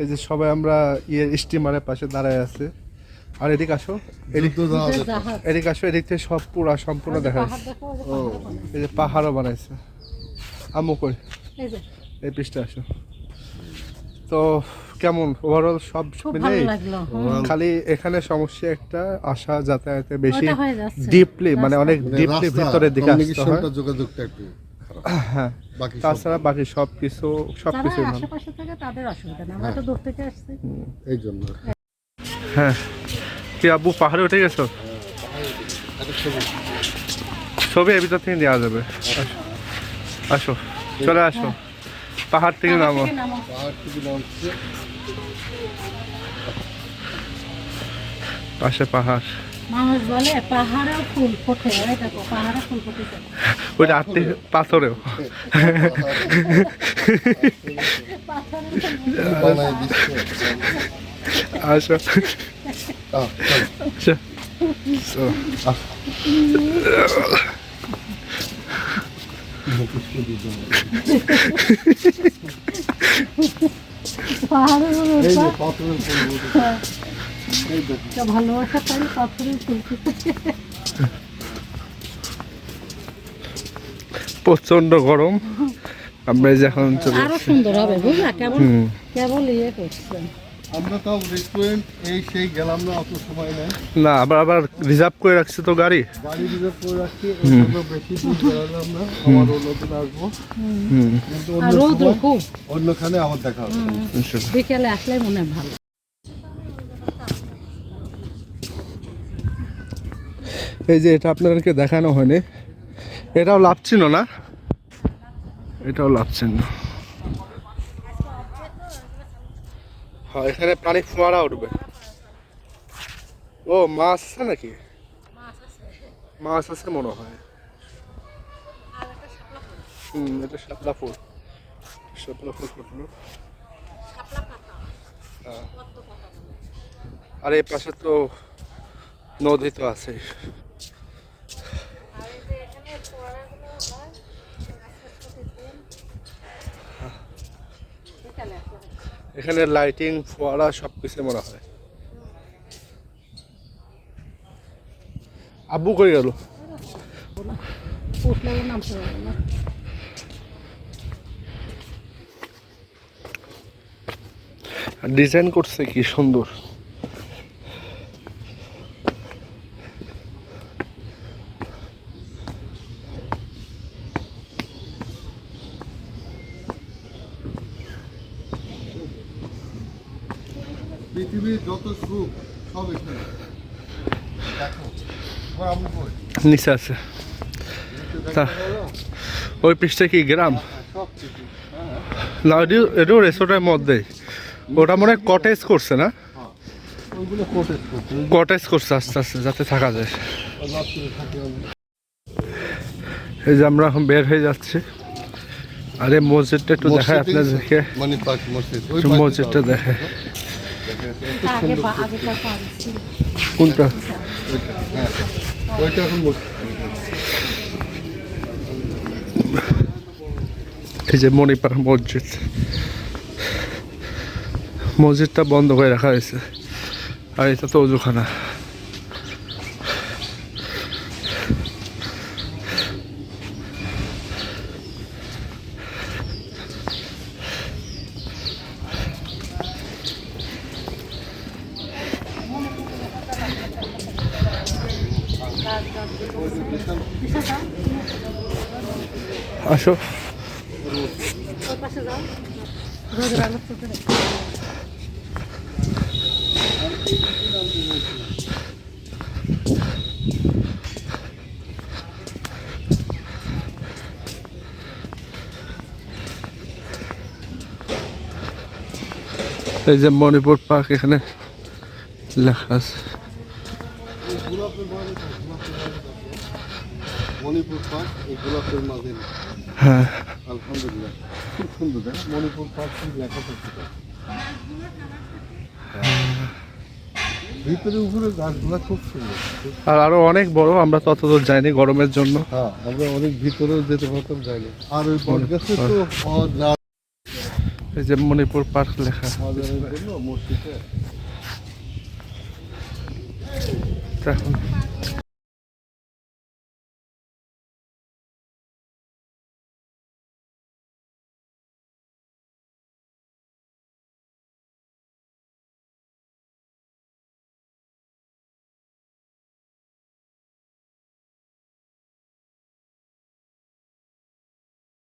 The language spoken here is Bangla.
এই যে সবাই আমরা ইয়ে স্টিমারের পাশে দাঁড়ায় আছে। আর এদিকে আসো। এদিক এদিক আসো এদিক থেকে সব পুরা সম্পূর্ণ দেখা যাচ্ছে। এই যে পাহাড়ও বানাইছে। আমু কই? এই যে, এই পৃষ্ঠে আসো। তো কেমন? ওভারঅল সব খুব মিলে ভালো লাগল খালি এখানে সমস্যা একটা আসা যাতায়াতে বেশি। ডিপলি মানে অনেক মানে ডিপলি রাস্তা, ভিতরের দিকে আসতে হয়। যোগাযোগটা একটু হ্যাঁ। তাছাড়া বাকি সব কিছু সব কিছুই আশেপাশে থাকে তাদের অসুবিধা নেই। আমরা তো দূর থেকে আসছি। এই জন্য। হ্যাঁ। কি আব্বু পাহাড়ে উঠে গেছো? ছবি। এর ভিতর থেকে নেওয়া যাবে। আসো। চলে আসো। পাহাড় থেকে নামো। থেকে নামো। পাহাড় থেকে নামছে, পাশে পাহাড়। মানুষ বলে পাহাড়েও ফুল ফোটে দেখো পাহাড়ে ফুল ফুটেছে। ওই পাথরেও। পাহাড়ের ভালোবাসা তাই পাথরের প্রচণ্ড গরম। আমরা এই যে এখন চলে আরও সুন্দর হবে বুঝলা? কেমন কেবল ইয়ে করছে আমরা তাও রেস্টুরেন্ট এই সেই গেলাম না অত সময় নেই। না আবার আবার রিজার্ভ করে রাখছি তো গাড়ি। গাড়ি রিজার্ভ করে রাখছি ওই জন্য বেশি দূর বেড়ালাম না আবার অন্যদিন আসব। কিন্তু অন্য রোদ সময় খুব। অন্যখানে আবার দেখা হবে। বিকেলে আসলে মনে হয় ভালো। এই যে এটা আপনাদেরকে দেখানো হয়নি। এটাও লাভ ছিল না। এটাও লাভ ছিল না। হ্যাঁ এখানে পানি ফোয়ারা উঠবে। ও, মাছ আছে নাকি? মাছ আছে মনে হয়। হুম, এটা শাপলা ফুল। শাপলা ফুল ফুটলো। হ্যাঁ। আর এই পাশে তো নদী তো আছে এখানে লাইটিং ফোয়ারা সব কিছু মনে হয়। আব্বু করে গেল? ডিজাইন করছে কি সুন্দর। পৃথিবীর যত সুখ সব এখানে? নিচে আছে। ওই পৃষ্ঠে কি গ্রাম? না এটিও রেসোর্টের মধ্যেই। ওটা মনে হয় কটেজ করছে না? কোটেজ করছে। আস্তে আস্তে যাতে থাকা যায়। এই যে আমরা এখন বের হয়ে যাচ্ছি। আরে মসজিদটা একটু দেখায় আপনাদেরকে। মানে মসজিদটা যাও। কোনটা ওইটা। এখন এই যে মণিপাড়া মসজিদ। মসজিদটা বন্ধ করে রাখা হয়েছে। আর এটা তো অজুখানা। আসো। এই যে মণিপুর পার্ক এখানে লেখা আছে এই গোলাপের বাড়ি তো, গোলাপের বাড়ি তো। মণিপুর পার্ক এই গোলাপের মাঝে হ্যাঁ। আলহামদুলিল্লাহ। খুব সুন্দর দেখ মণিপুর পার্ক লেখা ভিতরে উপরে গাছগুলা খুব সুন্দর। আর আরও অনেক বড় আমরা ততদূর যাইনি গরমের জন্য। হ্যাঁ আমরা অনেক ভিতরেও যেতে পারতাম যাইনি। আর ওই বট গাছে তো এই যে মণিপুর পার্ক লেখা। মসজিদে। Está.